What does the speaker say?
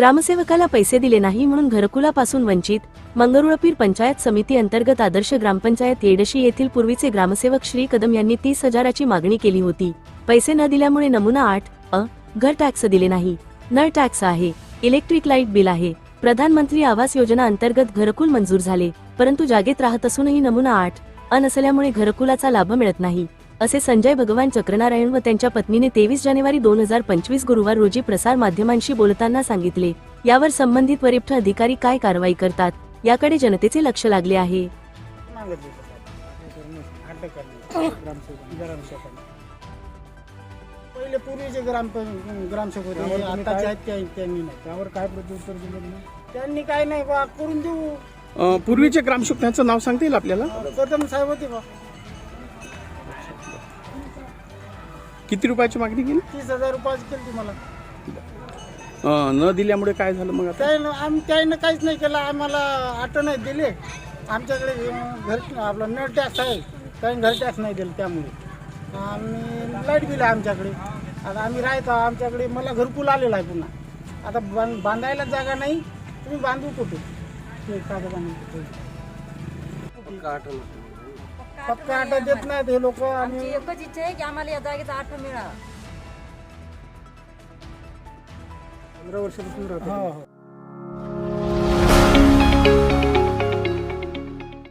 ग्रामसेवकाला पैसे दिले नाही म्हणून घरकुलापासून वंचित मंगरुळपीर पंचायत समिती अंतर्गत आदर्श ग्रामपंचायत येडशी येथील पूर्वीचे ग्रामसेवक श्री कदम यांनी तीस हजाराची मागणी केली होती. पैसे न दिल्यामुळे नमुना आठ अ घर टॅक्स दिले नाही. नळ टॅक्स आहे इलेक्ट्रिक लाइट बिल आहे प्रधानमंत्री आवास योजना अंतर्गत घरकुल मंजूर झाले परंतु जागेत राहत असूनही नमुना आठ अ नसल्यामुळे घरकुलाचा लाभ मिळत नाही. असे संजय भगवान चक्रनारायण व त्यांच्या पत्नीने तेवीस जानेवारी दोन हजार पंचवीस गुरुवार रोजी प्रसार माध्यमांशी बोलताना सांगितले यावर संबंधित वरिष्ठ अधिकारी काय कारवाई करतात याकडे जनतेचे लक्ष लागले आहे. पहिले पूर्वीचे ग्राम ग्रामसेवक होते आताचे आहेत त्या- त्यांनी नाही. त्यावर काय प्रत्युत्तर दिलं तुम्ही? त्यांनी काय नाही बा करून देऊ. अ, पूर्वीचे ग्रामसेवक त्यांचं नाव सांगता येईल आपल्याला? कदम साहेब होते बा. किती रुपयाची मागणी केली? तीस हजार रुपयाची केली ती मला. अ, न दिल्यामुळे काय झालं मग आता? त्यानं आम्ही त्यानं काहीच नाही केलं. आम्हाला आटो नाही दिले. आमच्याकडे अं, घर आपलं नळ टॅक्स आहे. काही घर टॅक्स नाही दिलं त्यामुळे. आम्ही लाइट बिल आहे आमच्याकडे. आता आम्ही राहतो. आमच्याकडे मला घरकुल आलेला आहे पुन्हा. आता बां- बांधायला जागा नाही. तुम्ही बांधू कुठे? ते कागदाने पक्का आटा देत नाहीत हे लोक आमची आणि एकच इच्छा आहे की आम्हाला या जागेचा आठ मिळावा. पंधरा वर्षापासून राहतो हो हो.